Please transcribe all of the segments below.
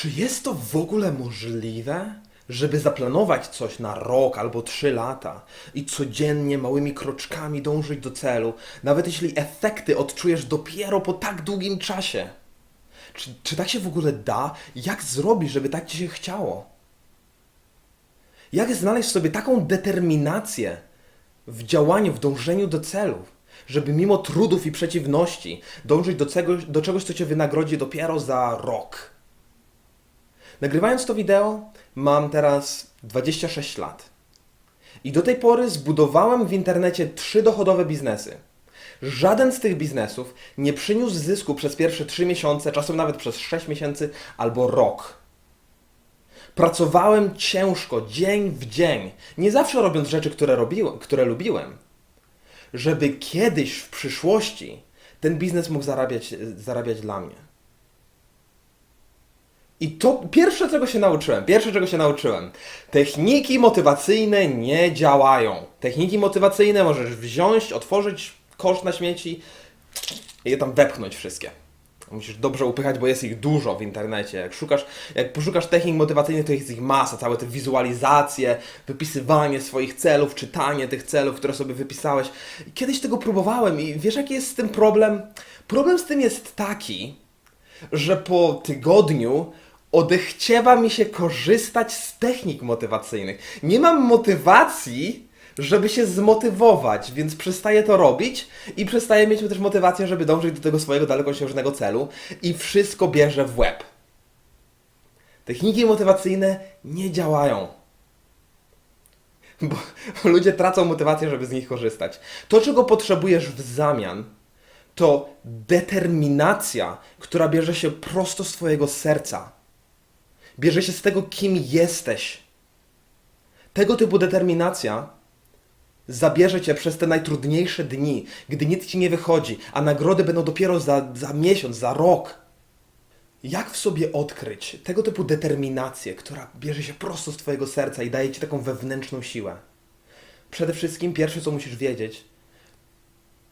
Czy jest to w ogóle możliwe, żeby zaplanować coś na rok albo trzy lata i codziennie małymi kroczkami dążyć do celu, nawet jeśli efekty odczujesz dopiero po tak długim czasie? Czy, czy tak się w ogóle da? Jak zrobić, żeby tak ci się chciało? Jak znaleźć sobie taką determinację w działaniu, w dążeniu do celów, żeby mimo trudów i przeciwności dążyć do czegoś, do czegoś co cię wynagrodzi dopiero za rok? Nagrywając to wideo, mam teraz 26 lat. I do tej pory zbudowałem w internecie trzy dochodowe biznesy. Żaden z tych biznesów nie przyniósł zysku przez pierwsze 3 miesiące, czasem nawet przez 6 miesięcy albo rok. Pracowałem ciężko, dzień w dzień, nie zawsze robiąc rzeczy, które, robiłem, które lubiłem, żeby kiedyś w przyszłości ten biznes mógł zarabiać, zarabiać dla mnie. I to pierwsze, czego się nauczyłem, pierwsze, czego się nauczyłem, techniki motywacyjne nie działają. Techniki motywacyjne możesz wziąć, otworzyć kosz na śmieci i je tam wepchnąć wszystkie. Musisz dobrze upychać, bo jest ich dużo w internecie. Jak szukasz, jak poszukasz technik motywacyjnych, to jest ich masa, całe te wizualizacje, wypisywanie swoich celów, czytanie tych celów, które sobie wypisałeś. Kiedyś tego próbowałem i wiesz jaki jest z tym problem? Problem z tym jest taki, że po tygodniu odechciewa mi się korzystać z technik motywacyjnych. Nie mam motywacji, żeby się zmotywować, więc przestaję to robić i przestaję mieć też motywację, żeby dążyć do tego swojego dalekosiężnego celu i wszystko bierze w łeb. Techniki motywacyjne nie działają. Bo ludzie tracą motywację, żeby z nich korzystać. To, czego potrzebujesz w zamian, to determinacja, która bierze się prosto z Twojego serca. Bierze się z tego, kim jesteś. Tego typu determinacja zabierze Cię przez te najtrudniejsze dni, gdy nic Ci nie wychodzi, a nagrody będą dopiero za, za miesiąc, za rok. Jak w sobie odkryć tego typu determinację, która bierze się prosto z Twojego serca i daje Ci taką wewnętrzną siłę? Przede wszystkim pierwsze, co musisz wiedzieć,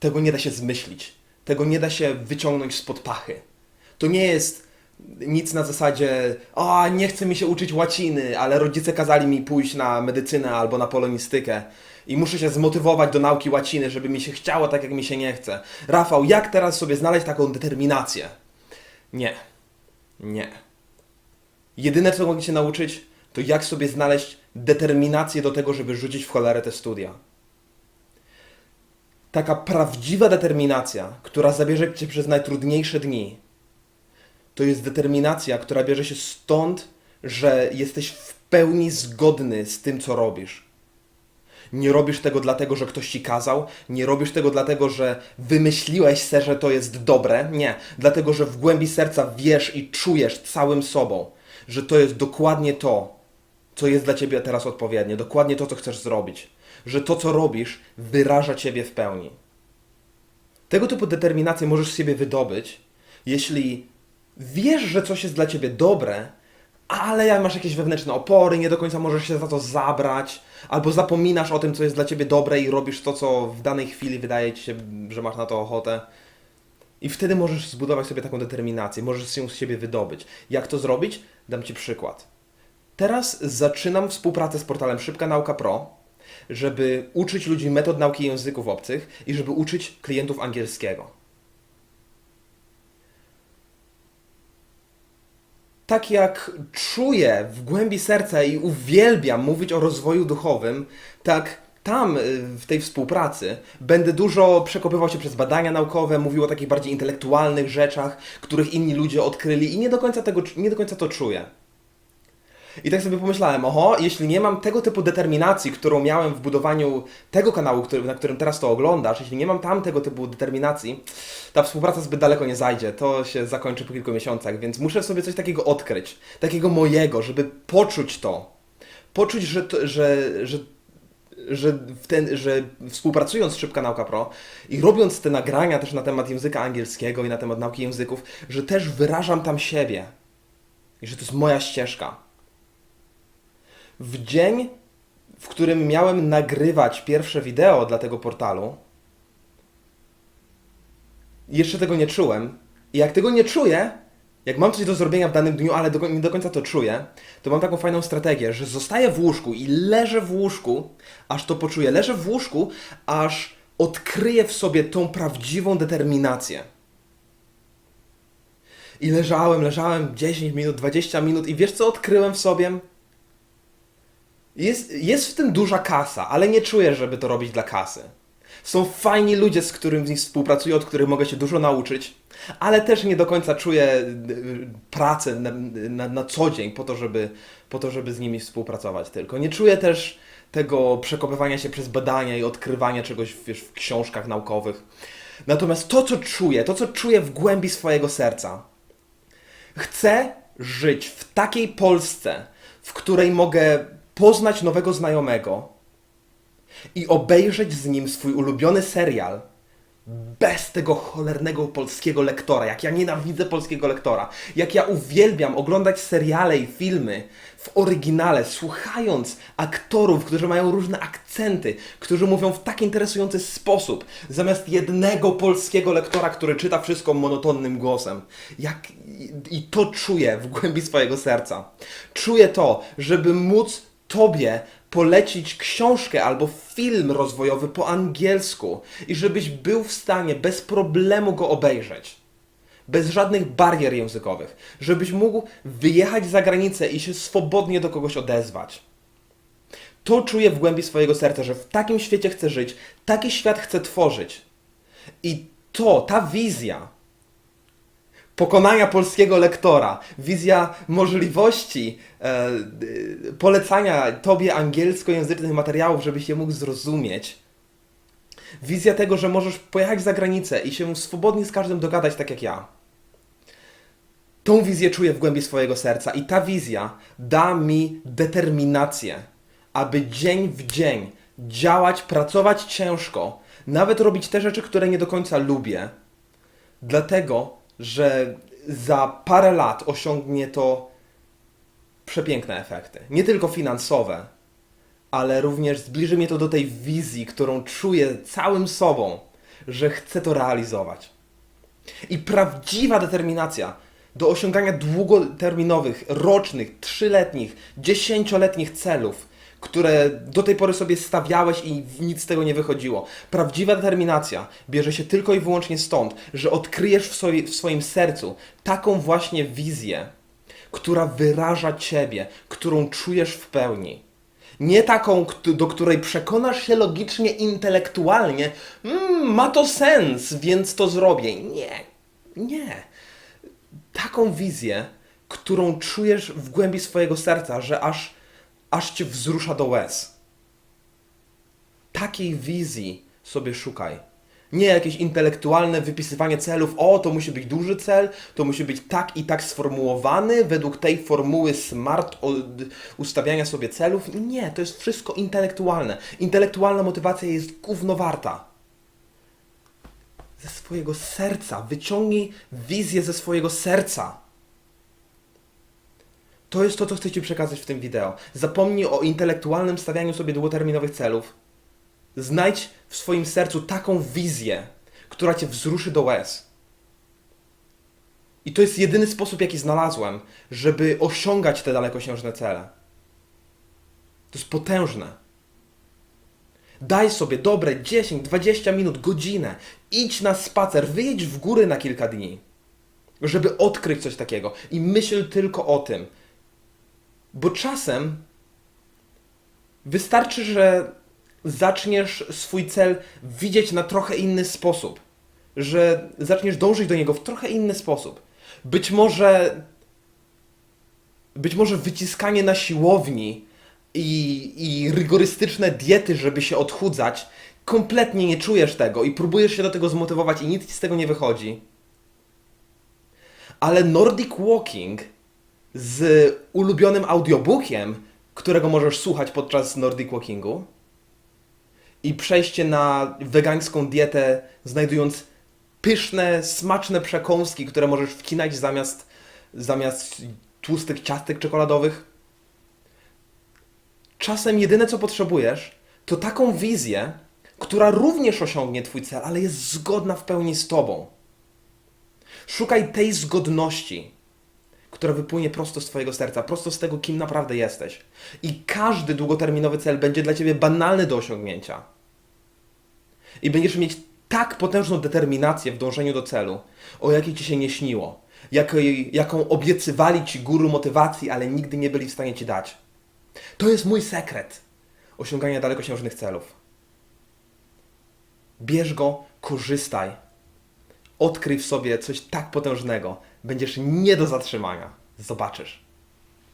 tego nie da się zmyślić. Tego nie da się wyciągnąć spod pachy. To nie jest nic na zasadzie, a nie chce mi się uczyć łaciny, ale rodzice kazali mi pójść na medycynę albo na polonistykę i muszę się zmotywować do nauki łaciny, żeby mi się chciało tak, jak mi się nie chce. Rafał, jak teraz sobie znaleźć taką determinację? Nie. Nie. Jedyne, co mogę się nauczyć, to jak sobie znaleźć determinację do tego, żeby rzucić w cholerę te studia taka prawdziwa determinacja, która zabierze cię przez najtrudniejsze dni, to jest determinacja, która bierze się stąd, że jesteś w pełni zgodny z tym, co robisz. Nie robisz tego dlatego, że ktoś ci kazał, nie robisz tego dlatego, że wymyśliłeś se, że to jest dobre. Nie, dlatego, że w głębi serca wiesz i czujesz całym sobą, że to jest dokładnie to, co jest dla ciebie teraz odpowiednie, dokładnie to, co chcesz zrobić. Że to, co robisz, wyraża ciebie w pełni. Tego typu determinację możesz z siebie wydobyć, jeśli wiesz, że coś jest dla ciebie dobre, ale masz jakieś wewnętrzne opory, nie do końca możesz się za to zabrać, albo zapominasz o tym, co jest dla ciebie dobre i robisz to, co w danej chwili wydaje ci się, że masz na to ochotę. I wtedy możesz zbudować sobie taką determinację, możesz ją z siebie wydobyć. Jak to zrobić? Dam ci przykład. Teraz zaczynam współpracę z portalem Szybka Nauka Pro, żeby uczyć ludzi metod nauki języków obcych i żeby uczyć klientów angielskiego. Tak jak czuję w głębi serca i uwielbiam mówić o rozwoju duchowym, tak tam y, w tej współpracy będę dużo przekopywał się przez badania naukowe, mówił o takich bardziej intelektualnych rzeczach, których inni ludzie odkryli i nie do końca, tego, nie do końca to czuję. I tak sobie pomyślałem, oho, jeśli nie mam tego typu determinacji, którą miałem w budowaniu tego kanału, który, na którym teraz to oglądasz, jeśli nie mam tam tego typu determinacji, ta współpraca zbyt daleko nie zajdzie. To się zakończy po kilku miesiącach, więc muszę sobie coś takiego odkryć, takiego mojego, żeby poczuć to. Poczuć, że, to, że, że że, ten, że współpracując z Szybka Nauka Pro i robiąc te nagrania też na temat języka angielskiego i na temat nauki języków, że też wyrażam tam siebie. I że to jest moja ścieżka w dzień, w którym miałem nagrywać pierwsze wideo dla tego portalu, jeszcze tego nie czułem. I jak tego nie czuję, jak mam coś do zrobienia w danym dniu, ale do, nie do końca to czuję, to mam taką fajną strategię, że zostaję w łóżku i leżę w łóżku, aż to poczuję. Leżę w łóżku, aż odkryję w sobie tą prawdziwą determinację. I leżałem, leżałem 10 minut, 20 minut i wiesz co odkryłem w sobie? Jest, jest w tym duża kasa, ale nie czuję, żeby to robić dla kasy. Są fajni ludzie, z którymi współpracuję, od których mogę się dużo nauczyć, ale też nie do końca czuję y, pracę na, na, na co dzień po to, żeby, po to, żeby z nimi współpracować tylko. Nie czuję też tego przekopywania się przez badania i odkrywania czegoś wiesz, w książkach naukowych. Natomiast to, co czuję, to, co czuję w głębi swojego serca, Chcę żyć w takiej Polsce, w której mogę poznać nowego znajomego i obejrzeć z nim swój ulubiony serial bez tego cholernego polskiego lektora. Jak ja nienawidzę polskiego lektora. Jak ja uwielbiam oglądać seriale i filmy w oryginale, słuchając aktorów, którzy mają różne akcenty, którzy mówią w tak interesujący sposób, zamiast jednego polskiego lektora, który czyta wszystko monotonnym głosem. Jak, i, to czuję w głębi swojego serca. Czuję to, żeby móc Tobie polecić książkę albo film rozwojowy po angielsku i żebyś był w stanie bez problemu go obejrzeć. Bez żadnych barier językowych. Żebyś mógł wyjechać za granicę i się swobodnie do kogoś odezwać. To czuję w głębi swojego serca, że w takim świecie chcę żyć, taki świat chcę tworzyć. I to, ta wizja, pokonania polskiego lektora, wizja możliwości e, polecania tobie angielskojęzycznych materiałów, żebyś je mógł zrozumieć. Wizja tego, że możesz pojechać za granicę i się swobodnie z każdym dogadać tak jak ja. Tą wizję czuję w głębi swojego serca i ta wizja da mi determinację, aby dzień w dzień działać, pracować ciężko, nawet robić te rzeczy, które nie do końca lubię, dlatego, że za parę lat osiągnie to przepiękne efekty. Nie tylko finansowe, ale również zbliży mnie to do tej wizji, którą czuję całym sobą, że chcę to realizować. I prawdziwa determinacja do osiągania długoterminowych, rocznych, trzyletnich, dziesięcioletnich celów, które do tej pory sobie stawiałeś i nic z tego nie wychodziło. Prawdziwa determinacja bierze się tylko i wyłącznie stąd, że odkryjesz w, w swoim sercu taką właśnie wizję, która wyraża Ciebie, którą czujesz w pełni. Nie taką, do której przekonasz się logicznie, intelektualnie, mm, ma to sens, więc to zrobię. Nie, nie. Taką wizję, którą czujesz w głębi swojego serca, że aż, aż cię wzrusza do łez. Takiej wizji sobie szukaj. Nie jakieś intelektualne wypisywanie celów, o to musi być duży cel, to musi być tak i tak sformułowany według tej formuły SMART ustawiania sobie celów. Nie, to jest wszystko intelektualne. Intelektualna motywacja jest gównowarta. Ze swojego serca. Wyciągnij wizję ze swojego serca. To jest to, co chcę Ci przekazać w tym wideo. Zapomnij o intelektualnym stawianiu sobie długoterminowych celów. Znajdź w swoim sercu taką wizję, która Cię wzruszy do łez. I to jest jedyny sposób, jaki znalazłem, żeby osiągać te dalekosiężne cele. To jest potężne. Daj sobie dobre 10, 20 minut, godzinę. Idź na spacer, wyjedź w góry na kilka dni, żeby odkryć coś takiego. I myśl tylko o tym. Bo czasem wystarczy, że zaczniesz swój cel widzieć na trochę inny sposób. Że zaczniesz dążyć do niego w trochę inny sposób. Być może. Być może wyciskanie na siłowni i, i rygorystyczne diety, żeby się odchudzać, kompletnie nie czujesz tego i próbujesz się do tego zmotywować i nic ci z tego nie wychodzi. Ale Nordic Walking z ulubionym audiobookiem, którego możesz słuchać podczas Nordic Walkingu, i przejście na wegańską dietę, znajdując pyszne, smaczne przekąski, które możesz wcinać zamiast, zamiast tłustych ciastek czekoladowych. Czasem jedyne co potrzebujesz, to taką wizję, która również osiągnie Twój cel, ale jest zgodna w pełni z Tobą. Szukaj tej zgodności która wypłynie prosto z Twojego serca, prosto z tego, kim naprawdę jesteś. I każdy długoterminowy cel będzie dla Ciebie banalny do osiągnięcia. I będziesz mieć tak potężną determinację w dążeniu do celu, o jakiej Ci się nie śniło, jakiej, jaką obiecywali Ci guru motywacji, ale nigdy nie byli w stanie Ci dać. To jest mój sekret osiągania dalekosiężnych celów. Bierz go, korzystaj. Odkryj w sobie coś tak potężnego. Będziesz nie do zatrzymania. Zobaczysz.